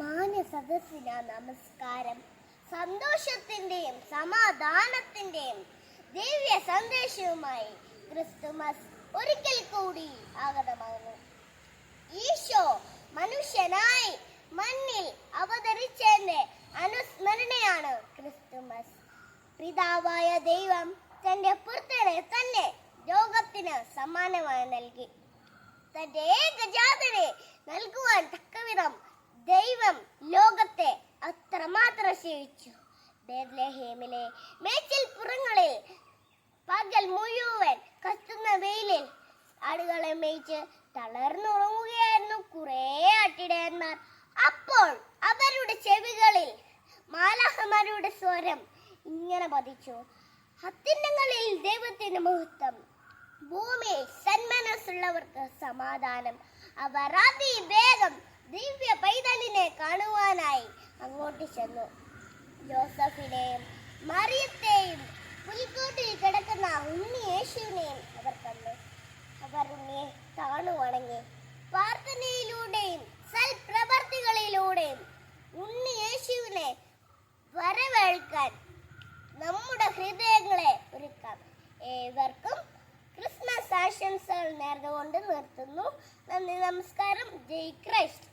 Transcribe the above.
മാന്യ സദസ്സിന നമസ്കാരം. സന്തോഷത്തിന്റെയും സമാധാനത്തിന്റെയും ദിവ്യ സന്ദേശവുമായി ക്രിസ്തുമസ് ഒരിക്കൽ കൂടി ആഗതമാകുന്നു. ഈശോ മനുഷ്യനായി മണ്ണിൽ അവതരിച്ചതിന്റെ അനുസ്മരണയാണ് ക്രിസ്തുമസ് പിതാവായ ദൈവം തന്റെ പുത്രനെ തന്നെ ലോകത്തിന് സമ്മാനമായി നൽകി. തന്റെ ഏകജാതനെ അത്രമാത്രം ബേദ്ലഹേമിലെ മേച്ചിൽ പുറങ്ങളിൽ പകൽ മുഴുവൻ കത്തുന്ന വെയിലിൽ ആടുകളെ മേയിച്ച് തളർന്നുറങ്ങുകയായിരുന്നു കുറേ ആട്ടിടയന്മാർ. അപ്പോൾ അവരുടെ ചെവികളിൽ മാലാഹമാരുടെ സ്വരം ഇങ്ങനെ പതിച്ചു. അത്യുന്നങ്ങളിൽ ദൈവത്തിന്റെ മഹത്വം ഭൂമിയിൽ സന്മനസ്സുള്ളവർക്ക് സമാധാനം അവർ അതിവേഗം ദിവ്യ പൈതലിനെ കാണുവാനായി അങ്ങോട്ട് ചെന്നു. ജോസഫിനെയും മറിയത്തെയും പുൽക്കൂട്ടിൽ കിടക്കുന്ന ഉണ്ണി യേശുവിനെയും അവർ കണ്ടു. അവർ ഉണ്ണിയെ താണു വണങ്ങി പ്രാർത്ഥനയിലൂടെയും സൽപ്രവർത്തികളിലൂടെയും ഉണ്ണി യേശുവിനെ വരവേൽക്കാൻ നമ്മുടെ ഹൃദയങ്ങളെ ഒരുക്കാം. ഏവർക്കും ക്രിസ്മസ് ആശംസകൾ നേർന്നുകൊണ്ട് നിർത്തുന്നു. നന്ദി നമസ്കാരം. ജയ് ക്രൈസ്റ്റ്.